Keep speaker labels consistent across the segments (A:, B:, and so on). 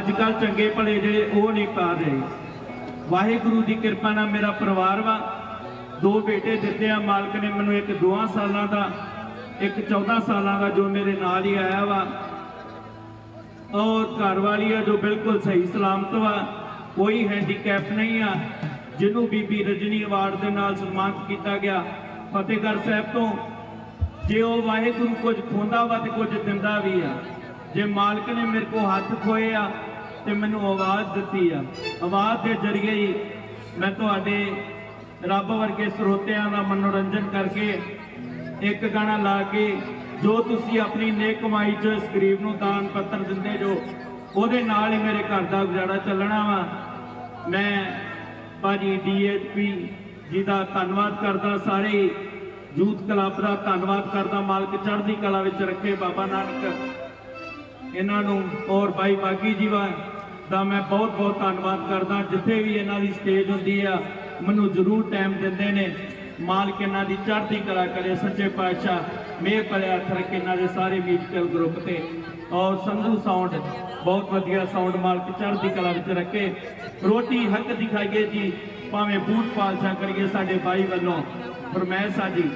A: ਅੱਜ ਕੱਲ ਚੰਗੇ ਭਲੇ ਜਿਹੜੇ ਉਹ ਨਹੀਂ ਪਾ ਰਹੇ। ਵਾਹਿਗੁਰੂ ਦੀ ਕਿਰਪਾ ਨਾਲ ਮੇਰਾ ਪਰਿਵਾਰ ਵਾ। ਦੋ ਬੇਟੇ ਦਿੱਤੇ ਆ, ਮਾਲਕ ਨੇ ਮੈਨੂੰ ਇੱਕ 2 ਸਾਲਾਂ ਦਾ, ਇੱਕ 14 ਸਾਲਾਂ ਦਾ ਜੋ ਮੇਰੇ ਨਾਲ ਹੀ ਆਇਆ ਵਾ। ਔਰ ਘਰ ਵਾਲੀ ਆ ਜੋ ਬਿਲਕੁਲ ਸਹੀ ਸਲਾਮਤ ਵਾ, ਕੋਈ ਹੈਂਡੀਕੈਪ ਨਹੀਂ ਆ, ਜਿਹਨੂੰ ਬੀਬੀ ਰਜਨੀ ਅਵਾਰਡ ਦੇ ਨਾਲ ਸਨਮਾਨਿਤ ਕੀਤਾ ਗਿਆ ਫਤਿਹਗੜ੍ਹ ਸਾਹਿਬ ਤੋਂ। ਜੇ ਉਹ ਵਾਹਿਗੁਰੂ ਕੁਝ ਖੋਂਦਾ ਵਾ ਤੇ ਕੁਝ ਦਿੰਦਾ ਵੀ ਆ। ਜੇ ਮਾਲਕ ਨੇ ਮੇਰੇ ਕੋ ਹੱਥ ਖੋਏ ਆ ਤੇ ਮੈਨੂੰ ਆਵਾਜ਼ ਦਿੱਤੀ ਆ। ਆਵਾਜ਼ ਦੇ ਜ਼ਰੀਏ ਹੀ ਮੈਂ ਤੁਹਾਡੇ ਰੱਬ ਵਰਗੇ ਸਰੋਤਿਆਂ ਦਾ ਮਨੋਰੰਜਨ ਕਰਕੇ ਇੱਕ ਗਾਣਾ ਲਾ ਕੇ ਜੋ ਤੁਸੀਂ ਆਪਣੀ ਨੇਕ ਕਮਾਈ ਚ ਇਸ ਗਰੀਬ ਨੂੰ ਦਾਨ ਪੱਤਰ ਦਿੰਦੇ ਜੋ, ਉਹਦੇ ਨਾਲ ਹੀ ਮੇਰੇ ਘਰ ਦਾ ਗੁਜ਼ਾਰਾ ਚੱਲਣਾ ਵਾ। ਮੈਂ ਭਾਜੀ ਡੀਐਚਪੀ ਜੀ ਦਾ ਧੰਨਵਾਦ ਕਰਦਾ, ਸਾਰੇ ਯੂਥ ਕਲੱਬ ਦਾ ਧੰਨਵਾਦ ਕਰਦਾ, ਮਾਲਕ ਚੜ੍ਹਦੀ ਕਲਾ ਵਿੱਚ ਰੱਖੇ ਬਾਬਾ ਨਾਨਕ। ਇਹਨਾਂ ਨੂੰ ਔਰ ਬਾਈ ਬਾਗੀ ਜੀ ਵਾ ਦਾ ਮੈਂ ਬਹੁਤ ਬਹੁਤ ਧੰਨਵਾਦ ਕਰਦਾ। ਜਿੱਥੇ ਵੀ ਇਹਨਾਂ ਦੀ ਸਟੇਜ ਹੁੰਦੀ ਆ, ਮੈਨੂੰ ਜ਼ਰੂਰ ਟਾਈਮ ਦਿੰਦੇ ਨੇ। ਮਾਲਕ ਇਹਨਾਂ ਦੀ ਚੜ੍ਹਦੀ ਕਲਾ ਕਰੇ, ਸੱਚੇ ਪਾਤਸ਼ਾਹ ਮੇਰ ਭਲੇ ਹੱਥ ਰੱਖੇ ਇਹਨਾਂ ਦੇ ਸਾਰੇ ਮਿਊਜ਼ੀਕਲ ਗਰੁੱਪ ਤੇ। ਔਰ ਸੰਧੂ ਸਾਊਂਡ ਬਹੁਤ ਵਧੀਆ ਸਾਊਂਡ ਮਾਲਕ ਚੜ੍ਹਦੀ ਕਲਾ ਵਿੱਚ ਰੱਖੇ। ਰੋਟੀ ਹੱਕ ਦਿਖਾਈਏ ਜੀ, ਭਾਵੇਂ ਬੂਟ ਪਾਲਸ਼ਾ ਕਰੀਏ ਸਾਡੇ ਬਾਈ ਵੱਲੋਂ। ਫਰਮਾਇਸ਼ ਆ ਜੀ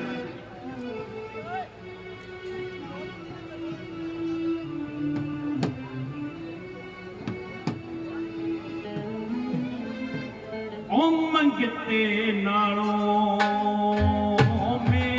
A: उमंग ते नालो में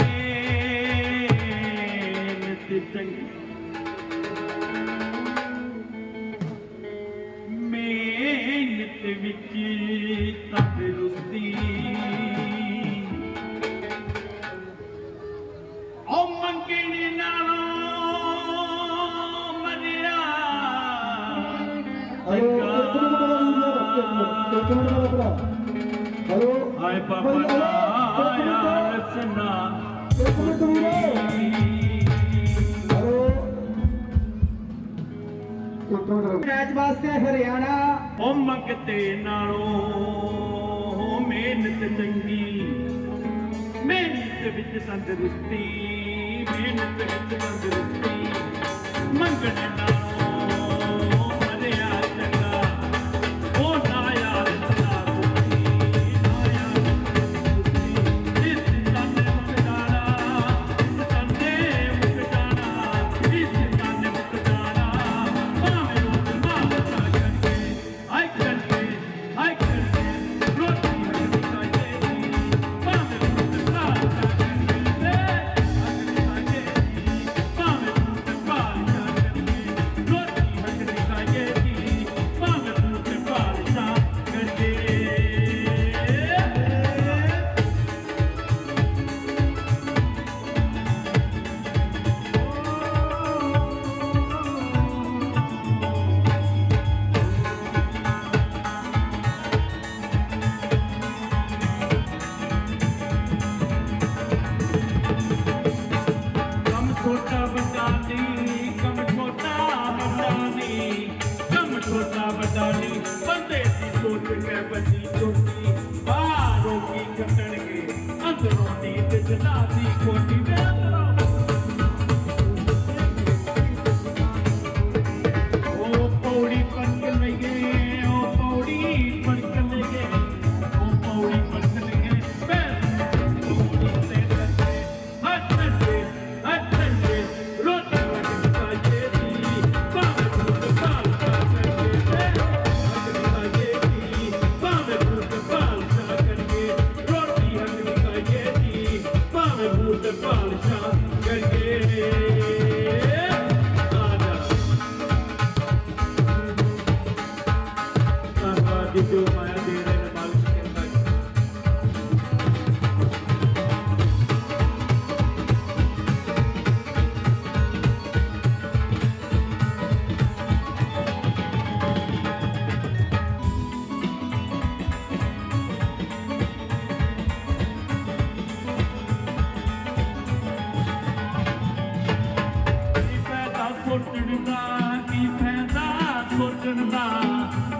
A: नमो म
B: ਹੈਲੋ।
A: ਆਏ ਬਾਬਾ ਨਾ ਆਇਆ ਰਸਨਾ।
B: ਇੱਕ ਮਿੰਟ ਵੀਰ ਮੈਚ ਵਾਸਤੇ ਹਰਿਆਣਾ।
A: ਉਹ ਮੰਗਤੇ ਨਾਲੋਂ ਮਿਹਨਤ ਚੰਗੀ। ਮਿਹਨਤ ਵਿੱਚ ਤੰਦਰੁਸਤੀ ਮਿਹਨਤ ਵਿੱਚ ਤੰਦਰੁਸਤੀ। ਮੰਗਣ ਨਾਲੋਂ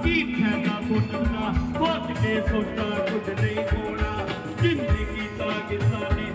A: ਕੀ ਫਾਇਦਾ ਸੋਚਣ ਦਾ ਸੋਚ ਕੇ ਸੋਚਾ ਕੁਝ ਨਹੀਂ ਹੋਣਾ। ਜ਼ਿੰਦਗੀ ਦਾ ਕਿਸਾ ਨੇ